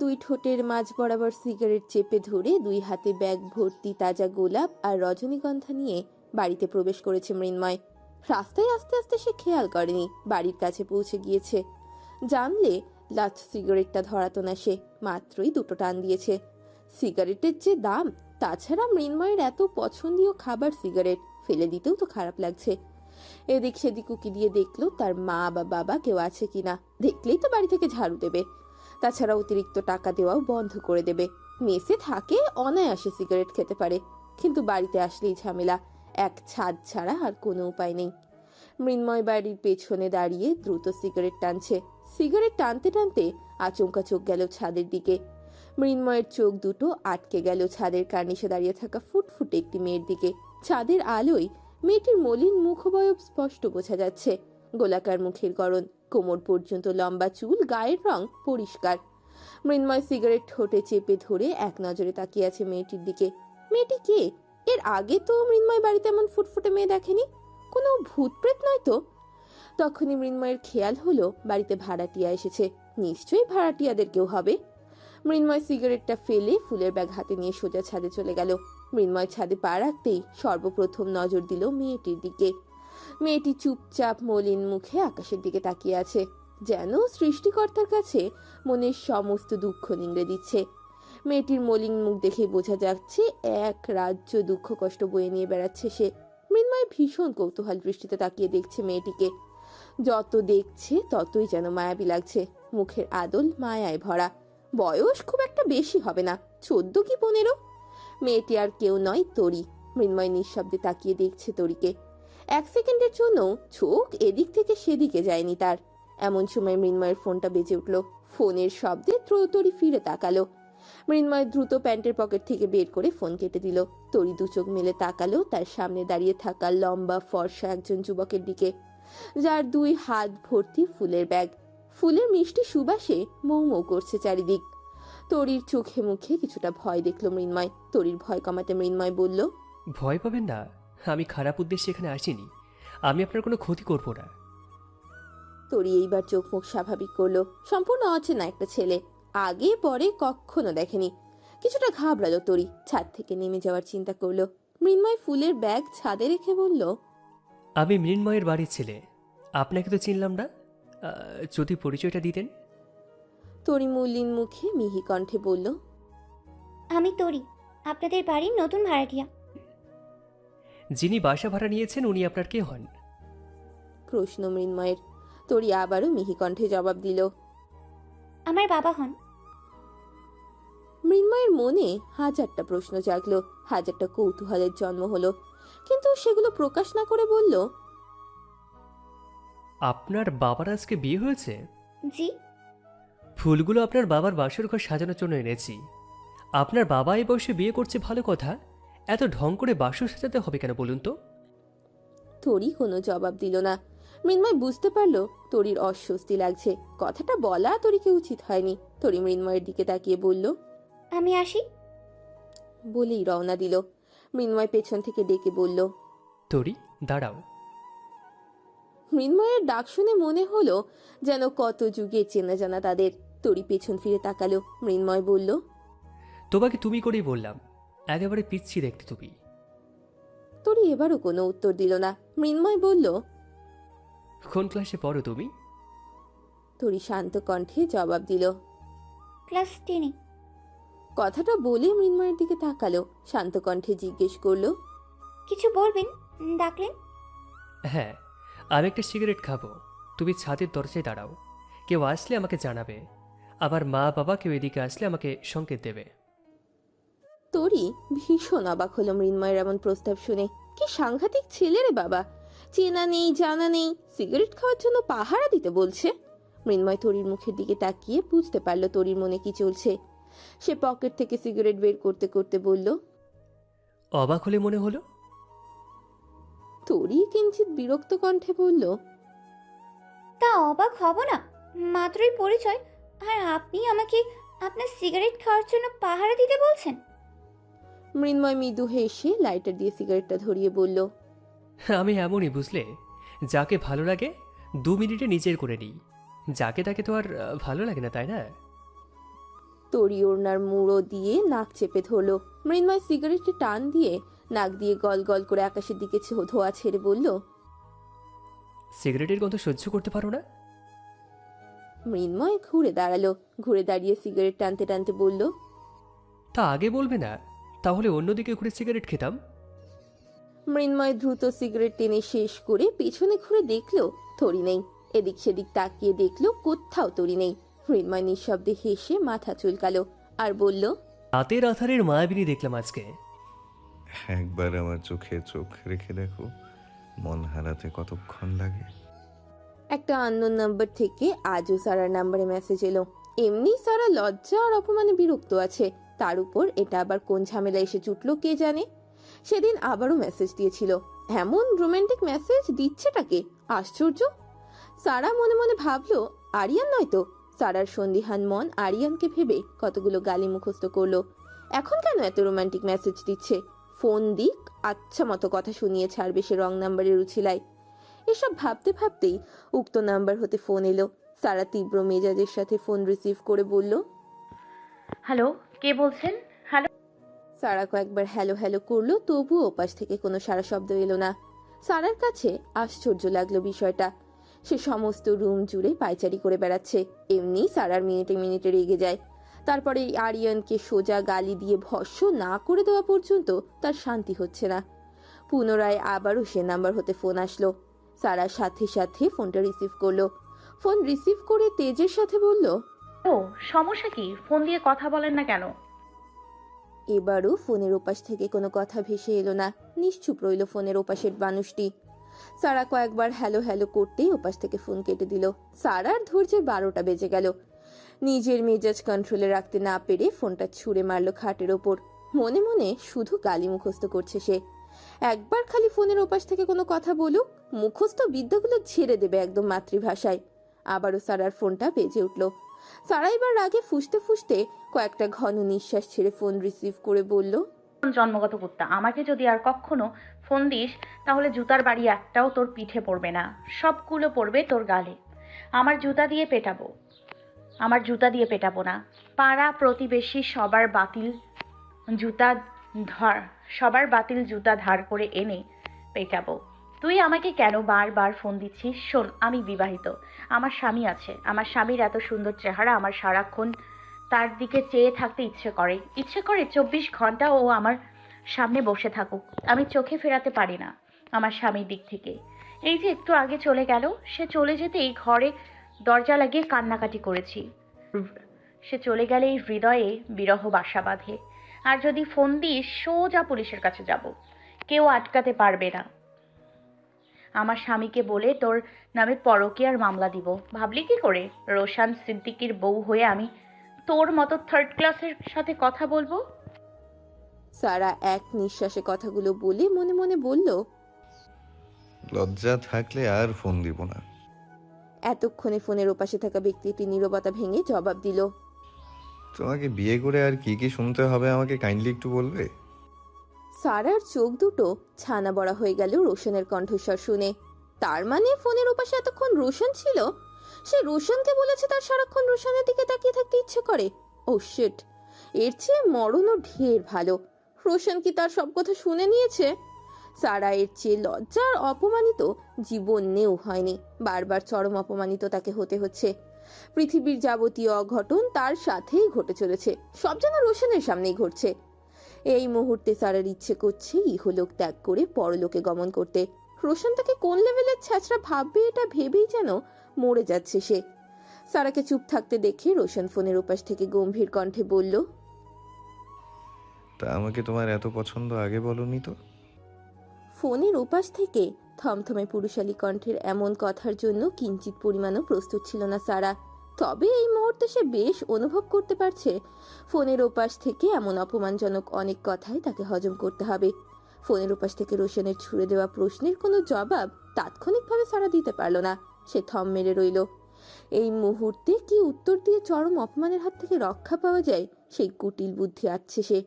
দুই ঠোঁটের মাঝ বরাবর সিগারেট চেপে ধরে দুই হাতে ব্যাগ ভর্তি তাজা গোলাপ আর রজনীগন্ধা নিয়ে বাড়িতে প্রবেশ করেছে মৃন্ময়। রাস্তায় আস্তে আস্তে সে খেয়াল করেনি, বাড়ির কাছে পৌঁছে গিয়েছে। জানলে লাস্ট সিগারেটটা ধরাতো না সে, মাত্রই দুটো টান দিয়েছে। সিগারেটের যে দাম, তাছাড়া মৃন্ময়ের এত পছন্দীয় খাবার সিগারেট, ফেলে দিতেও তো খারাপ লাগছে। এদিক সেদিক উকি দিয়ে দেখল তার মা বা বাবা কেউ আছে কিনা, দেখলেই তো বাড়ি থেকে ঝাড়ু দেবে। তাছাড়া অতিরিক্ত টাকা দেওয়াও বন্ধ করে দেবে। মেসে থাকে, অনায়াসে সিগারেট খেতে পারে, কিন্তু বাড়িতে আসলেই ঝামেলা। এক ছাদ ছাড়া আর কোনো উপায় নেই। মৃন্ময় বাড়ির পেছনে দাঁড়িয়ে দ্রুত সিগারেট টানছে। সিগারেট টানতে টানতে আচমকা চোখ গেল ছাদের দিকে। মৃন্ময়ের চোখ দুটো আটকে গেল ছাদের কার্নিশে দাঁড়িয়ে থাকা ফুটফুটে একটি মেয়ের দিকে। ছাদের আলোয় মেয়েটির মলিন মুখবয়ব স্পষ্ট বোঝা যাচ্ছে। গোলাকার মুখের গড়ন কোমর পর্যন্ত লম্বা চুল, গায়ের রং পরিষ্কার। মৃন্ময় সিগারেট ঠোঁটে চেপে ধরে এক নজরে তাকিয়ে আছে মেয়েটির দিকে। মেয়েটি কে? এর আগে তো মৃন্ময় বাড়িতে এমন ফুটফুটে মেয়ে দেখেনি? কোনো ভূত প্রেত নয় তো? তখনই মৃন্ময়ের খেয়াল হলো, বাড়িতে ভাড়াটিয়া এসেছে। নিশ্চয়ই ভাড়াটিয়াদের কেউ হবে। মৃন্ময় সিগারেটটা ফেলে ফুলের ব্যাগ হাতে নিয়ে সোজা ছাদে চলে গেল। মৃন্ময় ছাদে পা রাখতেই সর্বপ্রথম নজর দিল মেয়েটির দিকে। মেয়েটি চুপচাপ মলিন মুখে আকাশের দিকে তাকিয়ে আছে, যেন সৃষ্টিকর্তার কাছে মনের সমস্ত দুঃখ নিংড়ে দিচ্ছে। মেয়েটির মলিন মুখ দেখে বোঝা যাচ্ছে এক রাজ্য দুঃখ কষ্ট বয়ে নিয়ে বেড়াচ্ছে সে। মৃন্ময় ভীষণ কৌতূহল দৃষ্টিতে তাকিয়ে দেখছে মেয়েটিকে। যত দেখছে, ততই যেন মায়াবী লাগছে। মুখের আদল মায়ায় ভরা। বয়স খুব একটা বেশি হবে না, চোদ্দ কি পনেরো? মেয়েটি আর কেউ নয়, তরি। মৃন্ময় নিঃশব্দে তাকিয়ে দেখছে তরিকে। এক সেকেন্ডের জন্য চোখ এদিক থেকে সেদিকে যায়নি তার। এমন সময় মৃন্ময়ের ফোনটা বেজে উঠল। ফোনের শব্দে তরি ফিরে তাকালো। মৃন্ময় দ্রুত প্যান্টের পকেট থেকে বের করে ফোন কেটে দিল। তরি দু চোখ মেলে তাকালো তার সামনে দাঁড়িয়ে থাকা লম্বা, ফর্সা একজন যুবকের দিকে, যার দুই হাত ভর্তি ফুলের ব্যাগ। ফুলের মিষ্টি সুবাসে মৌ মৌ করছে চারিদিক। তরির চোখে মুখে কিছুটা ভয় দেখল মৃন্ময়। তরির ভয় কমাতে মৃন্ময় বলল, ভয় পাবেন না। আমি খারাপ উদ্দেশ্যে এখানে আসিনি। আমি আপনার কোনো ক্ষতি করব না। তরি এইবার চোখ মুখ স্বাভাবিক করল। সম্পূর্ণ অচেনা একটা ছেলে। আগে পরে কখনো দেখেনি। কিছুটা ঘাবড়ালো তরি। ছাদ থেকে নেমে যাওয়ার চিন্তা করল। মৃন্ময় ফুলের ব্যাগ ছাদে রেখে বলল আমি মৃন্ময়ের বাড়ির ছেলে। আপনাকে তো চিনলাম না। আহ, যদি পরিচয়টা দিতেন। তরি মলিন মুখে মিহি কণ্ঠে বলল আমি তরি। আপনাদের বাড়ির নতুন ভাড়াটিয়া। যিনি বাসা ভাড়া নিয়েছেন উনি আপনার কে হন? প্রশ্ন মৃন্ময়ের। তরি আবারও মিহি কণ্ঠে জবাব দিল আমার বাবা হন। মৃন্ময়ের মনে হাজারটা প্রশ্ন জাগলো হাজারটা কৌতূহলের জন্ম হলো কিন্তু সেগুলো প্রকাশ না করে বলল আপনার বাবার আজকে বিয়ে হয়েছে? জি। ফুলগুলো আপনার বাবার বাসর ঘর সাজানোর জন্য এনেছি। আপনার বাবা এই বয়সে বিয়ে করছে ভালো কথা? এত ঢং করে বাসর সাজাতে হবে কেন বলুন তো? তরি কোনো জবাব দিল না। মৃন্ময় বুঝতে পারল তরির অস্বস্তি লাগছে। কথাটা বলা তরিকে উচিত হয়নি। তরি মৃন্ময়ের দিকে তাকিয়ে বলল আমি আসি? বলেই রওনা দিল। মৃন্ময় পেছন থেকে ডেকে বলল তরি দাঁড়াও। মৃন্ময়ের ডাক শুনে মনে হলো যেন কত যুগে চেনা জানা তাদের। তরি পেছন ফিরে তাকালো। মৃন্ময় বলল তোমাকে তুমি করেই বললাম একেবারে পিচ্ছি দেখতে তুমি। তরি এবারও কোনো উত্তর দিল না। মৃন্ময় বলল কোন ক্লাসে পড়ো তুমি? তরি শান্ত কণ্ঠে জবাব দিল ক্লাস টেনে। কথাটা বলে মৃন্ময়ের দিকে তাকালো। শান্ত কণ্ঠে জিজ্ঞেস করল কিছু বলবেন? ডাকলেন? হ্যাঁ আমি একটা সিগারেট খাব। তুমি ছাদের দরজায় দাঁড়াও। কেউ আসলে আমাকে জানাবে। আবার মা বাবা কেউ এদিকে আসলে আমাকে সংকেত দেবে। তরি ভীষণ অবাক হলো মৃন্ময়ের এমন প্রস্তাব শুনে। কি সাংঘাতিক ছেলে রে বাবা। চেনা নেই জানা নেই সিগারেট খাওয়ার জন্য পাহারা দিতে বলছে। মৃন্ময় তরির মুখের দিকে তাকিয়ে বুঝতে পারল তরির মনে কি চলছে। সে পকেট থেকে সিগারেট বের করতে করতে বলল অবাক হলে মনে হলো? তরি কিঞ্চিত বিরক্ত কণ্ঠে বলল তা অবাক হব না মাত্রই পরিচয়। আর আপনি আমাকে আপনার সিগারেট খাওয়ার জন্য পাহারা দিতে বলছেন? মৃন্ময় মৃদু হেসে লাইটার দিয়ে সিগারেটটা ধরিয়ে বলল আমি এমনই বুঝলে যাকে ভালো লাগে দু মিনিটে নিজের করে নিই। যাকে তাকে তো আর ভালো লাগে না তাই না? তরি ওড়নার মুড়ো দিয়ে নাক চেপে ধরলো। মৃন্ময় সিগারেটে টান দিয়ে নাক দিয়ে গল গল করে আকাশের দিকে ধোয়া ছেড়ে বলল সিগারেটের গন্ধ সহ্য করতে পারো না? মৃন্ময় ঘুরে দাঁড়াল। ঘুরে দাঁড়িয়ে সিগারেট টানতে টানতে বলল তা আগে বলবে না। তাহলে অন্যদিকে ঘুরে সিগারেট খেতাম? মৃন্ময় দ্রুত সিগারেট টেনে শেষ করে পিছনে ঘুরে দেখল তরি নেই। এদিক সেদিক তাকিয়ে দেখল কোথাও তরি নেই। মৃন্ময় নিঃশব্দে হেসে মাথা চুলকালো আর বলল রাতের আধারের মায়াবিনী দেখলাম আজকে। একবার আমার চোখে চোখ রেখে দেখো মন হারাতে কতক্ষণ লাগে? একটা আননোন নাম্বার থেকে আজও সারার নাম্বারে মেসেজ এলো। এমনি সারা লজ্জা আর অপমানে বিরক্ত আছে। তার উপর এটা আবার কোন ঝামেলা এসে জুটলো কে জানে? সেদিন আবারও মেসেজ দিয়েছিল। এমন রোমান্টিক মেসেজ দিচ্ছে দিচ্ছেটাকে আশ্চর্য। সারা মনে মনে ভাবলো, আরিয়ান নয়তো সারার সন্দিহান মন আরিয়ানকে ভেবে কতগুলো গালি মুখস্থ করল। এখন কেন এত রোমান্টিক মেসেজ দিচ্ছে? ফোন দিক আচ্ছা মতো কথা শুনিয়ে ছাড়বে সে রং নাম্বারের উছিলায়। এসব ভাবতে ভাবতেই উক্ত নাম্বার হতে ফোন এলো। সারা তীব্র মেজাজের সাথে ফোন রিসিভ করে বলল, হ্যালো? কে বলছেন? হ্যালো সারা কয়েকবার হ্যালো হ্যালো করল, তবুও ওপাশ থেকে কোনো সারা শব্দ এলো না। সারার কাছে আশ্চর্য লাগল বিষয়টা। সে সমস্ত রুম জুড়ে পায়চারি করে বেড়াচ্ছে। এমনি সারার মিনিটে মিনিটে রেগে যায়। তারপরে আরিয়ানকে সোজা গালি দিয়ে ভস্য না করে দেওয়া পর্যন্ত তার শান্তি হচ্ছে না। পুনরায় আবারও সে নাম্বার হতে ফোন আসলো। সারা সাথে সাথে ফোনটা রিসিভ করল। ফোন রিসিভ করে তেজের সাথে বলল ও সমস্যা কি? ফোন দিয়ে কথা বলেন না কেন? এবারও ফোনের ওপাশ থেকে কোনো কথা ভেসে এলো না। নিশ্চুপ রইল ফোনের ওপাশের মানুষটি। সারা কয়েকবার হ্যালো হ্যালো করতেই ওপাশ থেকে ফোন কেটে দিল। সারার ধৈর্যের বারোটা বেজে গেল। নিজের মেজাজ কন্ট্রোলে রাখতে না পেরে ফোনটা ছুঁড়ে মারল খাটের ওপর। মনে মনে শুধু গালি মুখস্থ করছে সে। একবার খালি ফোনের ওপাশ থেকে কোনো কথা বলুক, মুখস্থ বিদ্যাগুলো ছেড়ে দেবে একদম মাতৃভাষায়। আবারও সারার ফোনটা বেজে উঠল। সারা এবার রাগে ফুসতে ফুসতে কয়েকটা ঘন নিঃশ্বাস ছেড়ে ফোন রিসিভ করে বলল, জন্মগত কুত্তা, আমাকে যদি আর কখনো ফোন দিস, তাহলে জুতার বাড়ি একটাও তোর পিঠে পড়বে না। সবগুলো পড়বে তোর গালে। আমার জুতা দিয়ে পেটাবো। আমার জুতা দিয়ে পেটাবো না। পাড়া প্রতিবেশী সবার বাতিল জুতা ধর সবার বাতিল জুতা ধার করে এনে পেটাবো। তুই আমাকে কেন বারবার ফোন দিচ্ছিস? শোন, আমি বিবাহিত। আমার স্বামী আছে। আমার স্বামীর এত সুন্দর চেহারা, আমার সারাক্ষণ তার দিকে চেয়ে থাকতে ইচ্ছে করে। ইচ্ছে করে চব্বিশ ঘণ্টা ও আমার সামনে বসে থাকুক। আমি চোখে ফেরাতে পারি না আমার স্বামীর দিক থেকে। এই যে একটু আগে চলে গেল, সে চলে যেতেই ঘরে দরজা লাগিয়ে কান্নাকাটি করেছি। সে চলে গেলে এই হৃদয়ে বিরহ বাসা বাঁধে। আর যদি ফোন দিস, সোজা পুলিশের কাছে যাব। কেউ আটকাতে পারবে না। আমার স্বামীকে বলে তোর নামে পরকীয়ার মামলা দিব। ভাবলি কি করে? রোশান সিদ্দিকির বউ হয়ে আমি তোর মতো থার্ড ক্লাসের সাথে কথা বলব? সারা এক নিঃশ্বাসে কথাগুলো বলে মনে মনে বলল লজ্জা থাকলে আর ফোন দিব না। এতক্ষণে ফোনের ওপাশে থাকা ব্যক্তিটি নীরবতা ভেঙে জবাব দিল তোমাকে বিয়ে করে আর কি কি শুনতে হবে আমাকে কাইন্ডলি একটু বলবে? সারার চোখ দুটো ছানা বড়া হয়ে গেল রোশনের কণ্ঠস্বর শুনে। তার মানে ফোনের ওপাশে এতক্ষণ রোশন ছিল? সে রোশনকে বলেছে তার সারাক্ষণ রোশনের দিকে তাকিয়ে থাকতে ইচ্ছে করে। ও শিট এর চেয়ে মরণও ঢের ভালো। রোশন কি তার সব কথা শুনে নিয়েছে? সারা এর চেয়ে লজ্জা আর অপমানিত জীবনেও হয়নি। বারবার চরম অপমানিত তাকে হতে হচ্ছে। পৃথিবীর যাবতীয় অঘটন তার সাথেই ঘটে চলেছে। সব যেন রোশনের সামনেই ঘটছে। এই মুহূর্তে সারার ইচ্ছে করছে ইহলোক ত্যাগ করে পরলোকে গমন করতে। রোশন তাকে কোন লেভেলের ছ্যাঁচড়া ভাববে এটা ভেবেই যেন মরে যাচ্ছে সে। সারাকে চুপ থাকতে দেখে রোশন ফোনের ওপাশ থেকে গম্ভীর কণ্ঠে বলল তা আমাকে তোমার এত পছন্দ আগে বলনি তো? ফোনের ওপাশ থেকে থমথমে পুরুষালী কণ্ঠের এমন কথার জন্য কিঞ্চিত পরিমাণও প্রস্তুত ছিল না সারা। তবে এই মুহূর্তে সে বেশ অনুভব করতে পারছে। ফোনের ওপাশ থেকে এমন অপমানজনক অনেক কথাই তাকে হজম করতে হবে। ফোনের ওপাশ থেকে রোশনের ছুড়ে দেওয়া প্রশ্নের কোনো জবাব তাৎক্ষণিকভাবে সারা দিতে পারল না। সে থম মেরে রইল। এই মুহূর্তে কি উত্তর দিয়ে চরম অপমানের হাত থেকে রক্ষা পাওয়া যায়, সেই কুটিল বুদ্ধি আছে সে।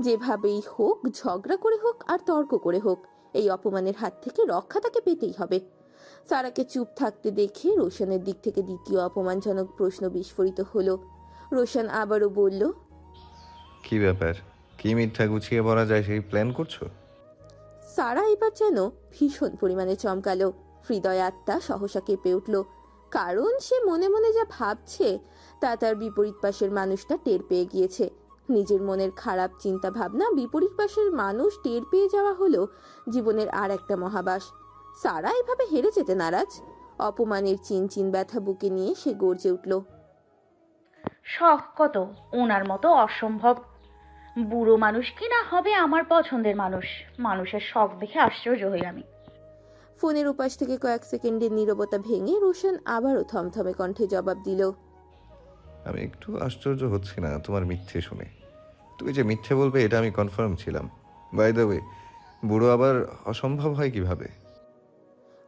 যেভাবেই হোক, ঝগড়া করে হোক আর তর্ক করে হোক, এই অপমানের হাত থেকে রক্ষা তাকে পেতেই হবে। সারাকে চুপ থাকতে দেখে রোশনের দিক থেকে দ্বিতীয় অপমানজনক প্রশ্ন বিস্ফোরিত হলো। রোশন আবারও বলল কি ব্যাপার? কি মিথ্যা গুছিয়ে বলা যায় সেই প্ল্যান করছ? সারা এবার যেন ভীষণ পরিমাণে চমকালো। হৃদয় আত্মা সহসা কেঁপে উঠল। কারণ সে মনে মনে যা ভাবছে তা তার বিপরীত পাশের মানুষটা টের পেয়ে গিয়েছে। নিজের মনের খারাপ চিন্তা ভাবনা বিপরীত পাশের মানুষ টের পেয়ে যাওয়া হলো জীবনের আর একটা মহাবাস। সারা এভাবে হেরে যেতে নারাজ। অপমানের চিন চিন ব্যথা বুকে নিয়ে সে গর্জে উঠল। শখ কত? ওনার মতো অসম্ভব। বুড়ো মানুষ কি না হবে আমার পছন্দের মানুষ? মানুষের শখ দেখে আশ্চর্য হই আমি। ফোনের উপাস থেকে কয়েক সেকেন্ডের নীরবতা ভেঙে রোশন আবারও থমথমে কণ্ঠে জবাব দিল। আমি একটু আশ্চর্য হচ্ছি না তোমার মিথ্যে শুনে। তুমি যে মিথ্যে বলবে এটা আমি কনফার্ম ছিলাম। বাই দ্য ওয়ে বুড়ো আবার অসম্ভব হয় কীভাবে?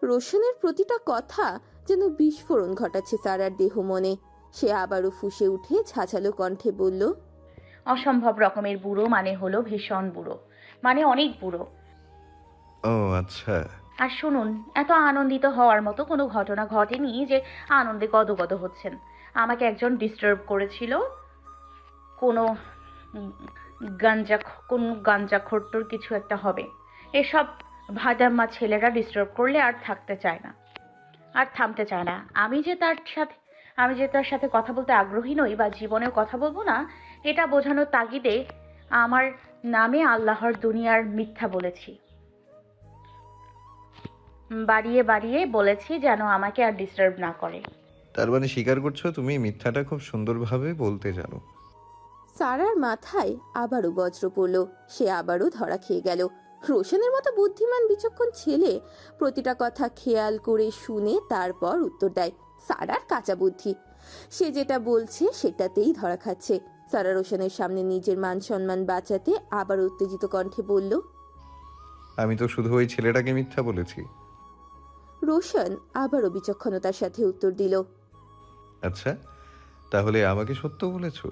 রোশনের প্রতিটা কথা যেন বিস্ফোরণ ঘটাচ্ছে সারার দেহ মনে। সে আবারও ফুঁসে উঠে ঝাঁঝালো কণ্ঠে বলল অসম্ভব রকমের বুড়ো মানে হলো ভীষণ বুড়ো মানে অনেক বুড়ো। ও আচ্ছা। আর শুনুন এত আনন্দিত হওয়ার মতো কোনো ঘটনা ঘটেনি যে আনন্দে গদগদ হচ্ছেন। আমাকে একজন ডিস্টার্ব করেছিল কোনো গাঞ্জা কোন গাঞ্জা খোট্টর কিছু একটা হবে। এসব ভাদাম্মা ছেলেরা ডিস্টার্ব করলে আর থাকতে চায় না। আর থামতে চায় না। আমি যে তার সাথে আমি যে তার সাথে কথা বলতে আগ্রহী নই বা জীবনেও কথা বলব না এটা বোঝানোর তাগিদে আমার নামে আল্লাহর দুনিয়ার মিথ্যা বলেছি। বাড়িয়ে বাড়িয়ে বলেছি যেন আমাকে আর ডিস্টার্ব না করে। তার মানে স্বীকার করছ তুমি মিথ্যাটা খুব সুন্দরভাবে বলতে জানো। সারার মাথায় আবারও বজ্র পড়ল। সে আবারও ধরা খেয়ে গেল। রোশনের মতো বুদ্ধিমান বিচক্ষণ ছেলে প্রতিটা কথা খেয়াল করে শুনে তারপর উত্তর দেয় সারার কাঁচা বুদ্ধি। সে যেটা বলছে সেটাতেই ধরা খাচ্ছে। সারা রোশনের সামনে নিজের মান সম্মান বাঁচাতে আবার উত্তেজিত কণ্ঠে বলল আমি তো শুধু ওই ছেলেটাকে মিথ্যা বলেছি। রোশন আবারও বিচক্ষণতার সাথে উত্তর দিল আচ্ছা তাহলে আমাকে সত্য বলেছ?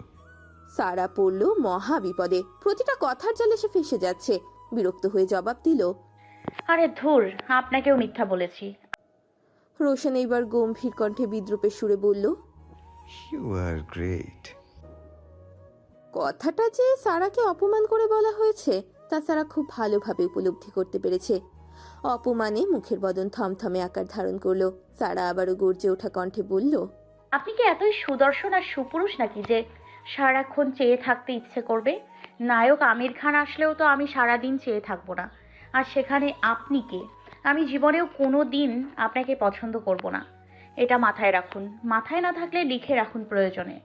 সারা পড়ল মহা বিপদে। প্রতিটা কথার জালে সে ফেসে যাচ্ছে। বিরক্ত হয়ে জবাব দিল আরে ধুর আপনাকেও মিথ্যা বলেছি। রোশন এইবার গম্ভীর কণ্ঠে বিদ্রুপের সুরে বলল ইউ আর গ্রেট কথাটা যে সারাকে অপমান করে বলা হয়েছে তা সারা খুব ভালোভাবে উপলব্ধি করতে পেরেছে। অপমানে মুখের বদন থমথমে আকার ধারণ করল। সারা আবারও গর্জে ওঠা কণ্ঠে বলল আপনি কি এতই সুদর্শন আর সুপুরুষ নাকি যে সারাক্ষণ চেয়ে থাকতে ইচ্ছে করবে? নায়ক আমির খান আসলেও তো আমি সারাদিন চেয়ে থাকব না। আর সেখানে আপনি কে? আমি জীবনেও কোনো দিন আপনাকে পছন্দ করব না। এটা মাথায় রাখুন। মাথায় না থাকলে লিখে রাখুন প্রয়োজনে।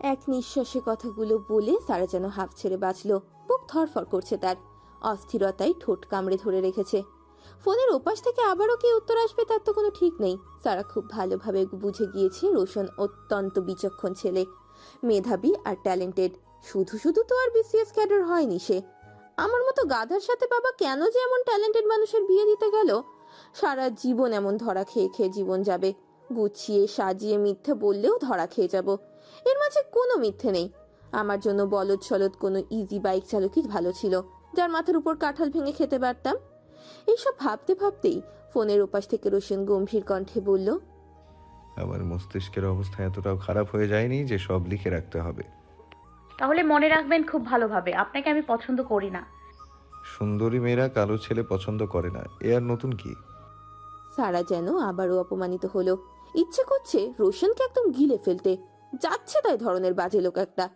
এক নিঃশ্বাসে কথাগুলো বলে সারা যেন হাফ ছেড়ে বাঁচল। বুক ধরফর করছে তার। অস্থিরতায় ঠোঁট কামড়ে ধরে রেখেছে। ফোনের ওপাশ থেকে আবারও কি উত্তর আসবে তার তো কোনো ঠিক নেই। সারা খুব ভালোভাবে বুঝে গিয়েছে রোশন অত্যন্ত বিচক্ষণ ছেলে। মেধাবী আর ট্যালেন্টেড শুধু শুধু তো আর বিসিএস ক্যাডার হয়নি সে। আমার মতো গাধার সাথে বাবা কেন যে এমন ট্যালেন্টেড মানুষের বিয়ে দিতে গেল? সারা জীবন এমন ধরা খেয়ে খেয়ে জীবন যাবে। গুছিয়ে সাজিয়ে মিথ্যে বললেও ধরা খেয়ে যাব। এর মাঝে কোনো মিথ্যে নেই। আমার জন্য বলদ সলদ কোনো ইজি বাইক চালকই ভালো ছিল, যার মাথার উপর কাঁঠাল ভেঙে খেতে পারতাম। এইসব ভাবতে ভাবতেই ফোনের ওপাশ থেকে রোশন গম্ভীর কণ্ঠে বলল, আমার মস্তিষ্কের অবস্থা এতটাও খারাপ হয়ে যায়নি যে সব লিখে রাখতে হবে। তাহলে মনে রাখবেন খুব ভালোভাবে আপনাকে আমি পছন্দ করি না। সুন্দরী মেয়েরা কালো ছেলে পছন্দ করে না এ আর নতুন কি? সারা যেন আবারও অপমানিত হলো। ইচ্ছে করছে রোশনকে একদম গিলে ফেলতে যাচ্ছে তাই ধরনের বাজে লোক একটা।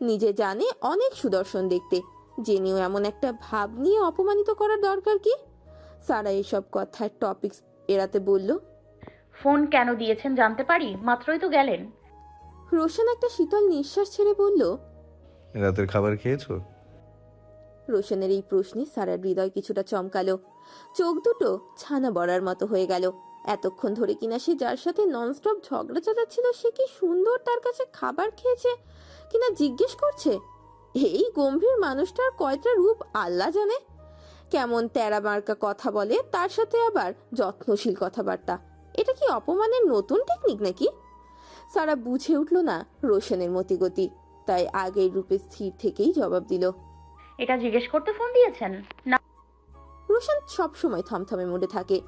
নিজে জানে অনেক সুদর্শন দেখতে জেনেও এমন একটা ভাব নিয়ে অপমানিত করার দরকার কি? সারা এসব কথার টপিকস এড়াতে বলল ফোন কেন দিয়েছেন জানতে পারি? মাত্রই তো গেলেন। রোশন একটা শীতল নিঃশ্বাস ছেড়ে বলল রাতের খাবার খেয়েছো? রোশনের এই প্রশ্নে সারার হৃদয় কিছুটা চমকালো। চোখ দুটো ছানা বড়ার মতো হয়ে গেল। এতক্ষণ ধরে কিনা সে যার সাথে ননস্টপ ঝগড়া চালাচ্ছিল, সে কি সুন্দর তার কাছে খাবার খেয়েছে কিনা জিজ্ঞেস করছে? এই গম্ভীর মানুষটার কয়টা রূপ আল্লাহ জানে? কেমন তেরা মার্কা কথা বলে, তার সাথে আবার যত্নশীল কথাবার্তা। এটা কি অপমানের নতুন টেকনিক নাকি? সারা বুঝে উঠল না রোশনের মতিগতি। তাই আগের রূপে স্থির থেকেই জবাব দিল। এটা জিজ্ঞেস করতে ফোন দিয়েছেন? না। রোশন সবসময় থমথমে মুডে থাকে।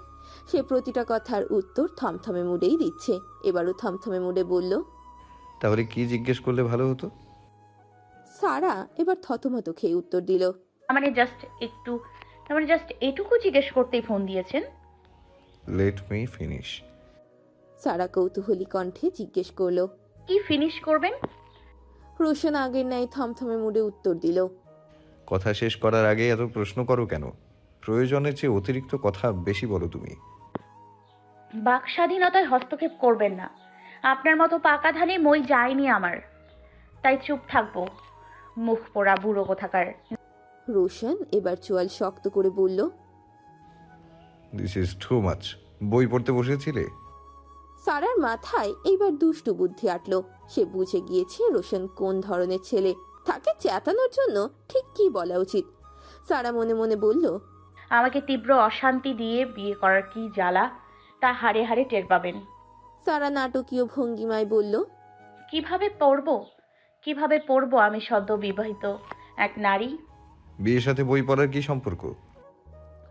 সে প্রতিটা কথার উত্তর থমথমে মুডেই দিচ্ছে। এবারও থমথমে মুডে বলল তাহলে কি জিজ্ঞেস করলে ভালো হতো? সারা এবার থতমত খেয়ে উত্তর দিল মানে জাস্ট একটু মানে জাস্ট এটুকু জিজ্ঞেস করতেই ফোন দিয়েছেন? লেট মি ফিনিশ সারা কৌতূহলী কণ্ঠে জিজ্ঞেস করল কি ফিনিশ করবেন? রোশন আগের ন্যায় থমথমে মুডে উত্তর দিল। কথা শেষ করার আগে এত প্রশ্ন করো কেন? প্রয়োজনের চেয়ে অতিরিক্ত কথা বেশি বলো তুমি। বাক স্বাধীনতায় হস্তক্ষেপ করবেন না। আপনার মতো পাকা ধানে মই যায়নি আমার। তাই চুপ থাকব। মুখ পোড়া বুড়ো কোথাকার। রোশন এবার চোয়াল শক্ত করে বলল দিস ইজ টু মাচ বই পড়তে বসেছিলে? সারার মাথায় এইবার দুষ্টু বুদ্ধি আটলো। সে বুঝে গিয়েছে রোশন কোন ধরনের ছেলে। তাকে চেতানোর জন্য ঠিক কি বলা উচিত? সারা মনে মনে বলল আমাকে তীব্র অশান্তি দিয়ে বিয়ে করার কি জ্বালা তা হাড়ে হাড়ে টের পাবেন। সারা নাটকীয় ভঙ্গিমায় বলল কীভাবে পড়ব? কীভাবে পড়ব আমি সদ্য বিবাহিত এক নারী? বিয়ের সাথে বই পড়ার কি সম্পর্ক?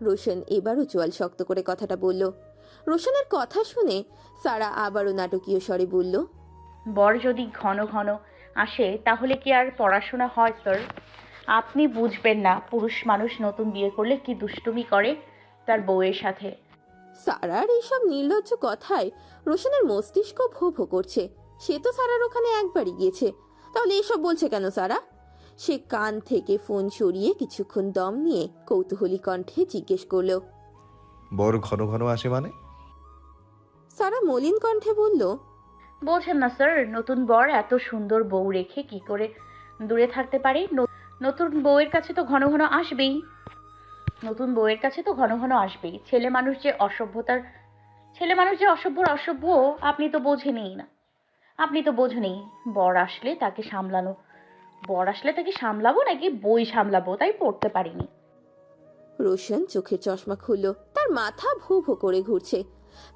রোশন এবারও চোয়াল শক্ত করে কথাটা বলল রোশনের কথা শুনে সারা আবারও নাটকীয় স্বরে বলল বর যদি ঘন ঘন আসে তাহলে কি আর পড়াশোনা হয় স্যার? আপনি বুঝবেন না পুরুষ মানুষ নতুন বিয়ে করলে কি দুষ্টুমি করে তার বউয়ের সাথে। সারার এইসব নির্লজ্জ কথায় রোশনের মস্তিষ্ক ভো ভো করছে। সে তো সারার ওখানে একবারই গিয়েছে। তাহলে এসব বলছে কেন সারা? সে কান থেকে ফোন সরিয়ে কিছুক্ষণ দম নিয়ে কৌতূহলী কণ্ঠে জিজ্ঞেস করল বর ঘন ঘন আসে মানে? সারা মলিন কণ্ঠে বলল বোঝেন না স্যার নতুন বর এত সুন্দর বউ রেখে কি করে দূরে থাকতে পারে? ন- নতুন বউয়ের কাছে তো ঘন ঘন আসবেই। নতুন বউয়ের কাছে তো ঘন ঘন আসবেই। ছেলে মানুষ যে অসভ্যতার ছেলে মানুষ যে অসভ্যর অসভ্য আপনি তো বোঝেনই না। আপনি তো বোঝেনই বর আসলে তাকে সামলানো বর আসলে তাকে সামলাবো নাকি বই সামলাবো তাই পড়তে পারিনি। রোশন চোখের চশমা খুলল তার মাথা ভো ভু করে ঘুরছে।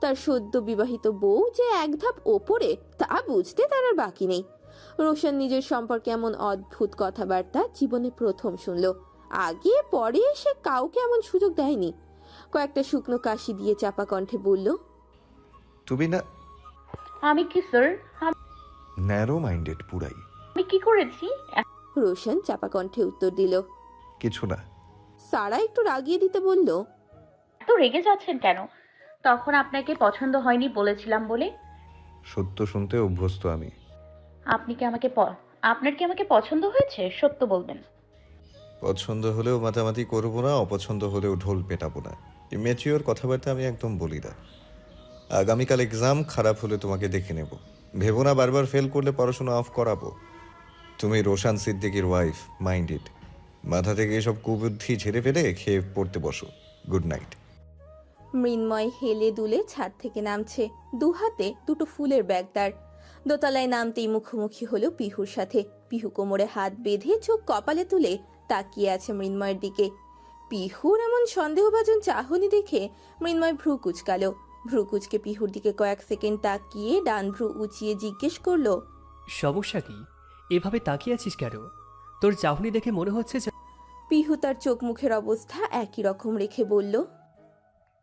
তার সদ্য বিবাহিত বউ যে এক ধাপ ওপরে তা বুঝতে তার আর বাকি নেই। রোশন নিজের সম্পর্কে এমন অদ্ভুত কথাবার্তা জীবনে প্রথম শুনল। আগে পরে সে কাউকে এমন সুযোগ দেয়নি। কয়েকটা শুকনো কাশি দিয়ে চাপা কণ্ঠে বলল তুমি না আমি কি স্যার ন্যারো মাইন্ডেড পুরাই। আমি কি করেছি? রোশন চাপা কণ্ঠে উত্তর দিল কিছু না। সারা একটু রাগিয়ে দিতে বলল এত রেগে যাচ্ছেন কেন? তখন আপনাকে পছন্দ হয়নি বলেছিলাম বলে? সত্য শুনতে অভ্যস্ত আমি। আপনি কি আমাকে প- আপনার কি আমাকে পছন্দ হয়েছে? সত্য বলবেন। পছন্দ হলেও মাতামাতি করব না অপছন্দ হলেও ঢোল পেটাবো না। ইমেচিওর কথাবার্তা আমি একদম বলি না। আগামীকাল এক্সাম খারাপ হলে তোমাকে দেখে নেব। ভেবো না বারবার ফেল করলে পড়াশোনা অফ করাবো। তুমি রোশান সিদ্দিকির ওয়াইফ মাইন্ডেড মাথা থেকে এসব কুবুদ্ধি ঝেড়ে ফেলে খেয়ে পড়তে বসো। Good night. মৃন্ময় হেলে দুলে ছাদ থেকে নামছে। দু হাতে দুটো ফুলের ব্যাগ তার। দোতলায় নামতেই মুখোমুখি হলো পিহুর সাথে। পিহু কোমরে হাত বেঁধে চোখ কপালে তুলে তাকিয়ে আছে মৃন্ময়ের দিকে। পিহুর এমন সন্দেহভাজন চাহনি দেখে মৃন্ময় ভ্রু কুচকালো। ভ্রু কুচকে পিহুর দিকে কয়েক সেকেন্ড তাকিয়ে ডান ভ্রু উঁচিয়ে জিজ্ঞেস করল সমস্যা কি? এভাবে তাকিয়ে আছিস কেন? তোর চাহনি দেখে মনে হচ্ছে যে পিহু তার চোখ মুখের অবস্থা একই রকম রেখে বলল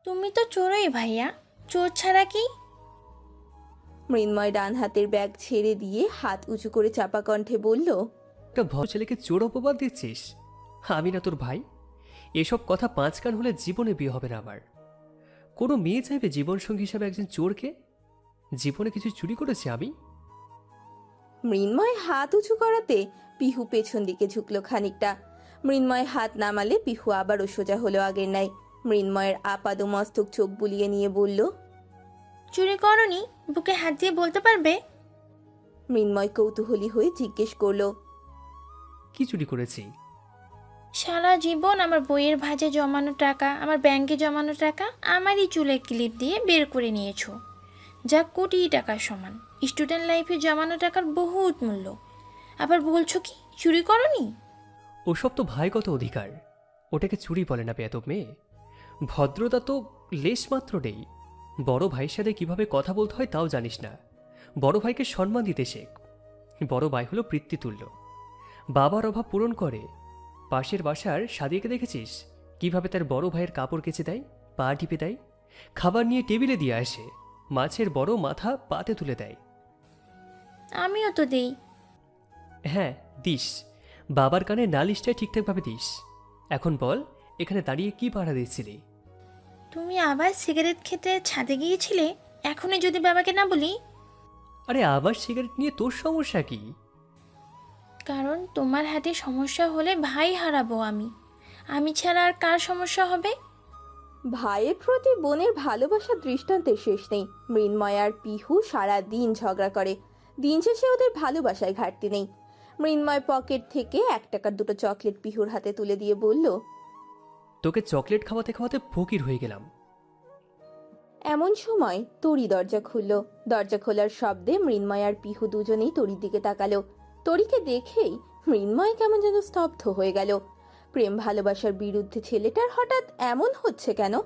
তুমি তো চোরই ভাইয়া। চোর ছাড়া কি? মৃন্ময় ডান হাতের ব্যাগ ছেড়ে দিয়ে হাত উঁচু করে চাপা কণ্ঠে বলল একটা ভদ্র ছেলেকে চোর অপবাদ দিচ্ছিস? আমি না তোর ভাই। এসব কথা পাঁচ কান হলে জীবনে বিয়ে হবে না আমার। কোনো মেয়ে চাইবে জীবনসঙ্গী হিসাবে একজন চোরকে? জীবনে কিছু চুরি করেছি আমি? মৃন্ময় হাত উঁচু করাতে পিহু পেছন দিকে ঝুঁকলো খানিকটা। মৃন্ময় হাত নামালে পিহু আবারও সোজা হলো আগের নাই মৃন্ময়ের আপাদ মস্তক চোখ বুলিয়ে নিয়ে বলল চুরি করনি? বুকে হাত দিয়ে বলতে পারবে? মৃন্ময় কৌতূহলী হয়ে জিজ্ঞেস করল কি চুরি করেছি? সারা জীবন আমার বইয়ের ভাজে জমানো টাকা আমার ব্যাংকে জমানো টাকা আমারই চুলের ক্লিপ দিয়ে বের করে নিয়েছো। যা কোটি টাকার সমান। স্টুডেন্ট লাইফে জমানো টাকার বহুত মূল্য। আবার বলছো কি চুরি করনি? ওসব তো ভাইগত অধিকার। ওটাকে চুরি বলে না বেয়াদব মেয়ে। ভদ্রতা তো লেশ মাত্র নেই। বড় ভাইয়ের সাথে কীভাবে কথা বলতে হয় তাও জানিস না। বড় ভাইকে সম্মান দিতে শেখ। বড় ভাই হলো বৃত্তিতুল্য বাবার অভাব পূরণ করে। পাশের বাসার সাদিয়াকে দেখেছিস? কীভাবে তার বড় ভাইয়ের কাপড় কেচে দেয় পা টিপে দেয় খাবার নিয়ে টেবিলে দিয়ে আসে মাছের বড় মাথা পাতে তুলে দেয়। আমিও তো দেই। হ্যাঁ দিস। বাবার কানে নালিশটাই ঠিকঠাকভাবে দিস। এখন বল এখানে দাঁড়িয়ে কি পাড়া দিচ্ছিলি তুমি আবার সিগারেট খেতে ছাদে গিয়েছিলে? এখনই যদি বাবাকে না বলি। আরে আবার সিগারেট নিয়ে তোর সমস্যা কি? কারণ তোমার হাতে সমস্যা হলে ভাই হারাবো আমি। আমি ছাড়া আর কার সমস্যা হবে? ভাইয়ের প্রতি বোনের ভালোবাসার দৃষ্টান্তের শেষ নেই। মৃন্ময় আর পিহু সারা দিন ঝগড়া করে। দিন শেষে ওদের ভালোবাসায় ঘাটতি নেই। মৃন্ময় পকেট থেকে এক টাকার দুটো চকলেট পিহুর হাতে তুলে দিয়ে বলল তোকে চকলেট খাওয়াতে খাওয়াতে ফকির হয়ে গেলাম। এমন সময় তরি দরজা খুলল। দরজা খোলার শব্দে মৃন্ময় আর পিহু দুজনেই তরির দিকে তাকালো। তরিকে দেখেই মৃন্ময় কেমন যেন স্তব্ধ হয়ে গেল। প্রেম ভালোবাসার বিরুদ্ধে ছেলেটার হঠাৎ এমন হচ্ছে কেন?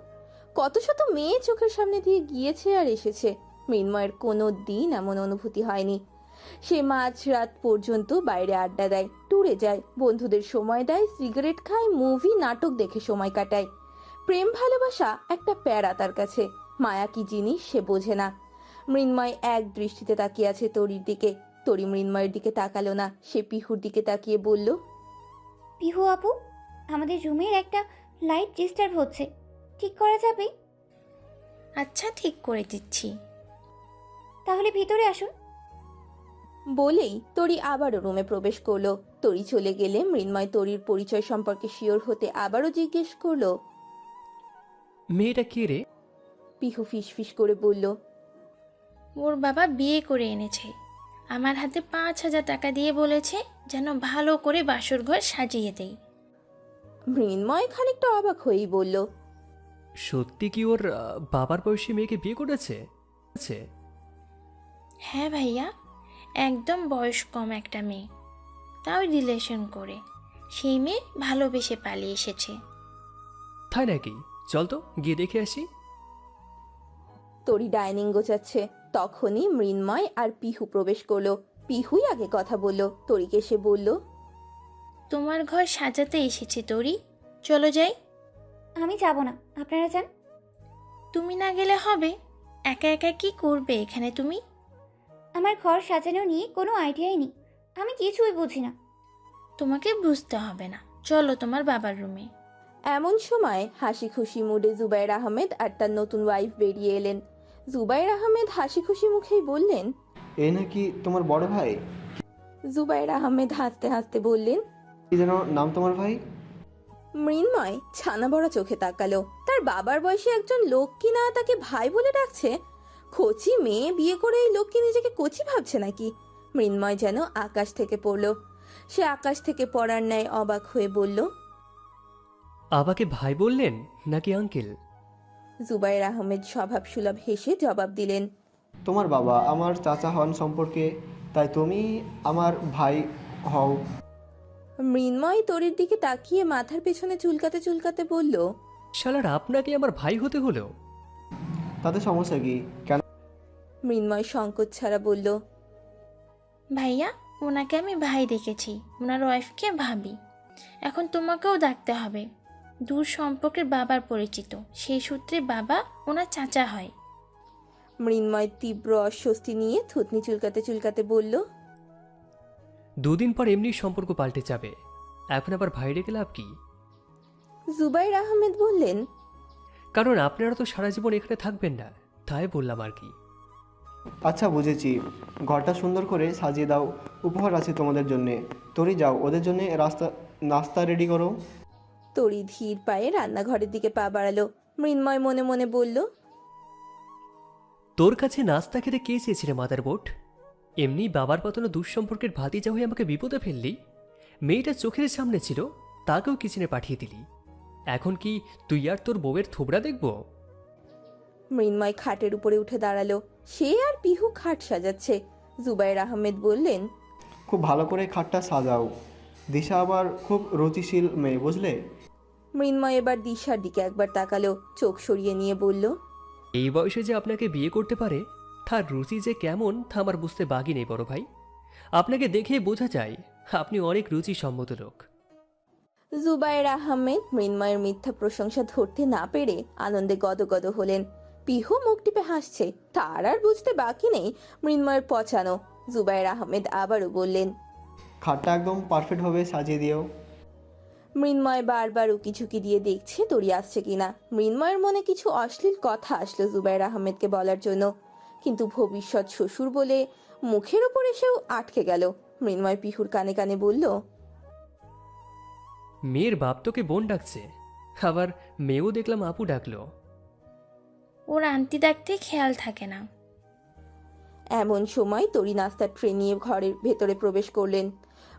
কত শত মেয়ে চোখের সামনে দিয়ে গিয়েছে আর এসেছে। মৃন্ময়ের কোনো দিন এমন অনুভূতি হয়নি। সে মাঝ রাত পর্যন্ত বাইরে আড্ডা দেয়। ট্যুরে যায়। বন্ধুদের সময় দেয় সিগারেট খায় মুভি নাটক দেখে সময় কাটায়। প্রেম ভালোবাসা একটা প্যারা তার কাছে। মায়া কি জিনিস সে বোঝে না। মৃন্ময় এক দৃষ্টিতে তাকিয়ে আছে তরির দিকে। তরি মৃন্ময়ের দিকে তাকালো না। সে পিহুর দিকে তাকিয়ে বলল পিহু আপু আমাদের রুমের একটা লাইট ডিস্টার্ব হচ্ছে। ঠিক করা যাবে? আচ্ছা ঠিক করে দিচ্ছি। তাহলে ভিতরে আসুন। বলেই তরি আবারও রুমে প্রবেশ করল। তরি চলে গেলে মৃন্ময় তরির পরিচয় সম্পর্কে শিওর হতে আবারও জিজ্ঞেস করল মেয়েটা কে রে? পিহু ফিসফিস করে বলল ওর বাবা বিয়ে করে এনেছে। আমার হাতে পাঁচ হাজার টাকা দিয়ে বলেছে যেন ভালো করে বাসর ঘর সাজিয়ে দেই। মৃন্ময় খানিকটা অবাক হয়েই বলল সত্যি কি ওর আহ, বাবার বয়সী মেয়েকে বিয়ে করেছে? আছে। হ্যাঁ ভাইয়া একদম বয়স কম একটা মেয়ে। তাও রিলেশন করে। সেই মেয়ে ভালোবেসে পালিয়ে এসেছে। তাই নাকি? চল তো গিয়ে দেখে আসি। তরি ডাইনিং গোছাচ্ছে। তখনই মৃন্ময় আর পিহু প্রবেশ করল। পিহুই আগে কথা বলল। তরিকে সে বলল তোমার ঘর সাজাতে এসেছে তোরি। চলো যাই। আমি যাব না। আপনারা যান। তুমি না গেলে হবে? একা একা কি করবে এখানে তুমি? আমার ঘর সাজানো নিয়ে কোনো আইডিয়াই নেই। আমি কিছুই বুঝি না। তোমাকে বুঝতে হবে না। চলো তোমার বাবার রুমে। এমন সময় হাসি খুশি মুডে জুবাইর আহমেদ আর তার নতুন ওয়াইফ বেরিয়ে এলেন। জুবাইর আহমেদ হাসি খুশি মুখেই বললেন এই নাকি তোমার বড় ভাই? জুবাইর আহমেদ হাসতে হাসতে বললেন কি যেন নাম তোমার ভাই? মৃন্ময় ছানা বড় চোখে তাকালো। তার বাবার বয়সী একজন লোক কি না তাকে ভাই বলে ডাকছে? কচি মেয়ে বিয়ে করে এই লোককে নিজেকে কচি ভাবছে নাকি? মৃন্ময় যেন আকাশ থেকে পড়ল। সে আকাশ থেকে পড়ার ন্যায় অবাক হয়ে বলল আবাকে ভাই বললেন নাকি আঙ্কেল? জুবাইর আহমেদ স্বভাব সুলভ হেসে জবাব দিলেন তোমার বাবা আমার চাচা হন সম্পর্কে তাই তুমি আমার ভাই হও। মৃন্ময় তরির দিকে তাকিয়ে মাথার পেছনে চুলকাতে চুলকাতে বলল শালার আপনাকে আমার ভাই হতে হলো। তাতে সমস্যা কি? কেন? মৃন্ময় সংকোচ ছাড়া বলল ভাইয়া ওনাকে আমি ভাই দেখেছি। ওনার ওয়াইফকে ভাবি। এখন তোমাকেও ডাকতে হবে। দূর সম্পর্কের বাবার পরিচিত। সেই সূত্রে বাবা ওনার চাচা হয়। মৃন্ময় তীব্র অস্বস্তি নিয়ে থুতনি চুলকাতে চুলকাতে বলল দুদিন পর এমনি সম্পর্ক পাল্টে যাবে। এখন আবার ভাই রেখে লাভ কি? জুবাইর আহমেদ বললেন কারণ আপনারা তো সারা জীবন এখানে থাকবেন না। তাই বললাম আর কি। আচ্ছা বুঝেছি। ঘরটা সুন্দর করে সাজিয়ে দাও। উপহার আছে তোমাদের জন্যে। তরি যাও। ওদের জন্য রাস্তা নাস্তা রেডি করো। তরি ধীর পায়ে রান্নাঘরের দিকে পা বাড়ালো। মৃন্ময় মনে মনে বলল তোর কাছে নাস্তা খেতে কে চেয়েছিলে মাদার বোট? এমনি বাবার পাতানো দুঃসম্পর্কের ভাতিজা হয়ে আমাকে বিপদে ফেললি। মেয়েটা চোখের সামনে ছিল তাকেও কিচেনে পাঠিয়ে দিলি। এখন কি তুই আর তোর বউয়ের থোবড়া দেখব? মৃন্ময় খাটের উপরে উঠে দাঁড়াল। সে আর পিহু খাট সাজাচ্ছে। জুবাইর আহমেদ বললেন খুব ভালো করে খাটটা সাজাও। দিশা আবার খুব রুচিশীল মেয়ে বুঝলে? মৃন্ময় এবার দিশার দিকে একবার তাকালো চোখ সরিয়ে নিয়ে বলল এই বয়সে যে আপনাকে বিয়ে করতে পারে তার রুচি যে কেমন তা আমার বুঝতে বাকি নেই বড় ভাই। আপনাকে দেখে বোঝা যায় আপনি অনেক রুচি সম্মত লোক। জুবাইর আহমেদ মৃন্ময়ের মিথ্যা প্রশংসা ধরতে না পেরে আনন্দে গদগদ হলেন। পিহু মুখ টিপে হাসছে। তার আর বুঝতে বাকি নেই মৃন্ময়ের পচানো। জুবাইর আহমেদ আবারও বললেন খাটটা একদম পারফেক্টভাবে সাজিয়ে দিও। মৃন্ময় বারবার উকিঝুঁকি দিয়ে দেখছে তরি আসছে কিনা। মৃন্ময়ের মনে কিছু অশ্লীল কথা আসলো জুবাইর আহমেদকে বলার জন্য। কিন্তু ভবিষ্যৎ শ্বশুর বলে মুখের ওপর এসেও আটকে গেল। মৃন্ময় পিহুর কানে কানে বলল মেয়ের বাপ তোকে বোন ডাকছে। আবার মেয়েও দেখলাম আপু ডাকলো। ওর আন্টি ডাকতে খেয়াল থাকে না। এমন সময় তরি নাস্তার ট্রে নিয়ে ঘরের ভেতরে প্রবেশ করলেন।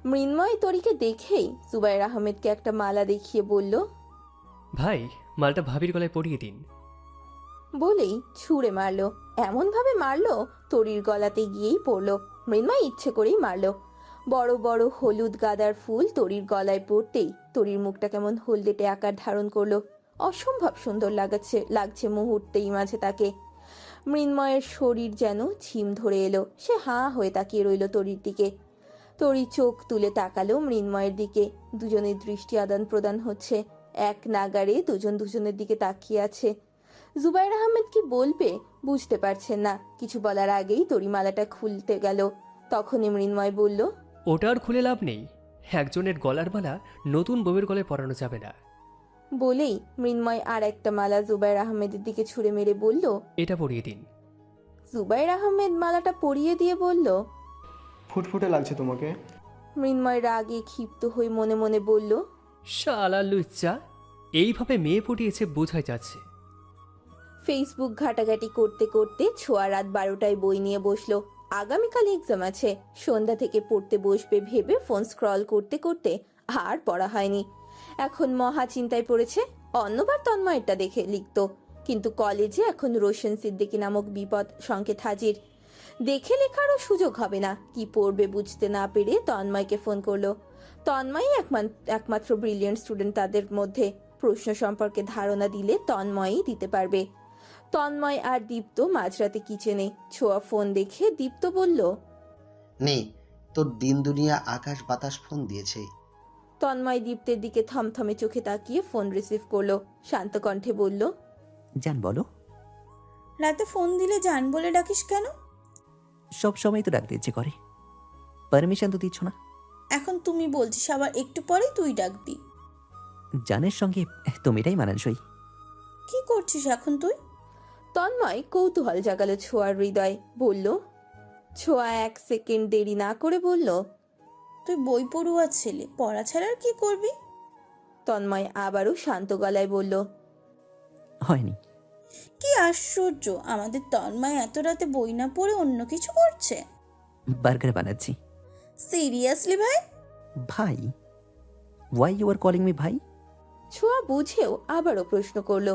মৃন্ময় তরিকে দেখেই সুবাইর আহমেদকে একটা মালা দেখিয়ে বলল ভাই মালটা ভাবির গলায় পরিয়ে দিন। বলেই ছুঁড়ে মারলো। এমনভাবে মারলো তরির গলাতে গিয়েই পড়ল। মৃন্ময় ইচ্ছে করেই মারলো। বড় বড় হলুদ গাদার ফুল তরির গলায় পড়তেই তরির মুখটা কেমন হলদেটে আকার ধারণ করল। অসম্ভব সুন্দর লাগাচ্ছে, লাগছে মুহূর্তেই মাঝে তাকে। মৃন্ময়ের শরীর যেন ঝিম ধরে এলো। সে হাঁ হয়ে তাকিয়ে রইল তরির দিকে। তরি চোখ তুলে তাকালো মৃন্ময়ের দিকে। দুজনের দৃষ্টি আদান প্রদান হচ্ছে। এক নাগারে দুজন দুজনের দিকে তাকিয়ে আছে। জুবাইর আহমেদ কি বলবে? বুঝতে পারছেন না। কিছু বলার আগেই তরিমালাটা খুলতে গেল। তখনই মৃন্ময় বলল, ওটা আর খুলে লাভ নেই। একজনের গলার মালা নতুন বউয়ের গলায় পরানো যাবে না। বলেই মৃন্ময় আর একটা মালা জুবাইর আহমেদের দিকে ছুঁড়ে মেরে বলল এটা পরিয়ে দিন। জুবাইর আহমেদ মালাটা পরিয়ে দিয়ে বলল ফুটফুটে লাগছে তোমাকে। মৃন্ময় রাগে ক্ষিপ্ত হয়ে মনে মনে বলল শালা লুচ্চা এইভাবে মেয়ে পটিয়েছে বোঝাই যাচ্ছে। ফেসবুক ঘাটাঘাটি করতে করতে ছোয়া রাত বারোটায় বই নিয়ে বসল। আগামীকাল এক্সাম আছে সন্ধ্যা থেকে পড়তে বসবে ভেবে ফোন স্ক্রল করতে করতে আর পড়া হয়নি। এখন মহা চিন্তায় পড়েছে, অন্যবার তন্ময়টা দেখে লিখতো। কিন্তু কলেজে এখন রোশন সিদ্দিকী নামক বিপদ সংকেত হাজির। দেখে লেখারও সুযোগ হবে না, কি পড়বে বুঝতে না পেরে তন্ময়কে ফোন করল। তন্ময়ই একমাত্র ব্রিলিয়েন্ট স্টুডেন্ট তাদের মধ্যে। প্রশ্ন সম্পর্কে ধারণা দিলে তন্ময়ই দিতে পারবে। তন্ময় আর দীপ্ত মাঝরাতে কিচেনে। ছোঁয়া ফোন দেখে দীপ্ত বলল নেই তোর দিন দুনিয়া আকাশ বাতাস ফোন দিয়েছে। তন্ময় দীপ্তের দিকে থমথমে চোখে তাকিয়ে ফোন রিসিভ করল। শান্ত কণ্ঠে বলল জান বলো। রাতে ফোন দিলে জান বলে ডাকিস কেন? সব সময় তো ডাকতে ইচ্ছে করে। পারমিশন তো দিচ্ছ না। এখন তুমি বলছিস আবার একটু পরেই তুই ডাকবি। জানের সঙ্গে তুমিটাই মানানসই। কি করছিস এখন তুই? তন্ময় কৌতূহল জাগালো ছোঁয়ার হৃদয় বলল ছোঁয়া এক সেকেন্ড দেরি না করে বলল তুই বই পড়ুয়া ছেলে পড়া ছাড়া আর কি করবি? তন্ময় আবারও শান্ত গলায় বলল হয়নি। কি আশ্চর্য আমাদের তন্ময় এত রাতে বই না পড়ে অন্য কিছু করছে? বার্গার বানাচ্ছি। সিরিয়াসলি ভাই? ভাই? Why you are calling me ভাই? ছোঁয়া বুঝেও আবারও প্রশ্ন করল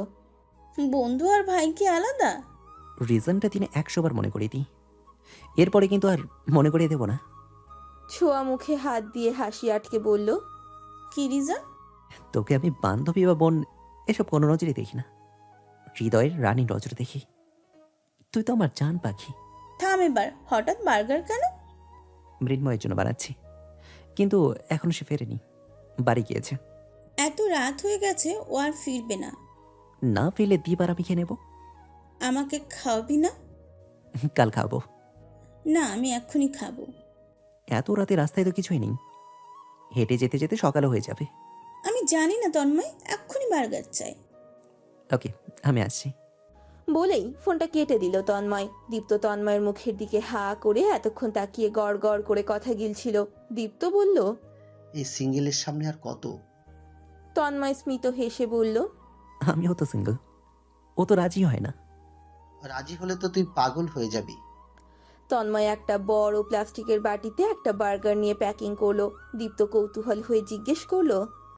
বন্ধু আর ভাই কি আলাদা? রিজনটা দিনে একশো বার মনে করিয়ে দিই। এরপরে কিন্তু আর মনে করিয়ে দেবো না। ছোঁয়া মুখে হাত দিয়ে হাসি আটকে বলল কি রিজন তোকে আমি বান্ধবী বা বোন এসব কোনো নজরে দেখি না। হৃদয়ের রানী নজরে দেখি। তুই তো আমার জান পাখি। থাম এবার হঠাৎ বার্গার কেন? মৃন্ময়ের জন্য বানাচ্ছি। কিন্তু এখনও সে ফেরেনি। বাড়ি গিয়েছে। এত রাত হয়ে গেছে ও আর ফিরবে না। না ফেলে দিবার আমি খেয়ে নেব? আমাকে খাওয়াবি না? কাল খাব না আমি এক্ষুনি খাব। এত রাতে রাস্তায় তো কিছুই নেই। হেঁটে যেতে যেতে সকালও হয়ে যাবে। আমি জানি না তন্ময় এক্ষুনি বার্গার চাই। ওকে আমি আসছি। বলেই ফোনটা কেটে দিল তন্ময়। দীপ্ত তন্ময়ের মুখের দিকে হা করে এতক্ষণ তাকিয়ে গড় গড় করে কথা গিলছিল। দীপ্ত বলল এই সিঙ্গেলের সামনে আর কত? তন্ময় স্মিত হেসে বলল আমিও তো সিঙ্গেল ও তো রাজি হয় না। রাজি হলে তো তুই পাগল হয়ে যাবি। তন্ময় একটা বড় প্লাস্টিকের বাটিতে একটা বার্গার নিয়ে প্যাকিং করল। দীপ্ত কৌতূহল হয়ে জিজ্ঞেস করল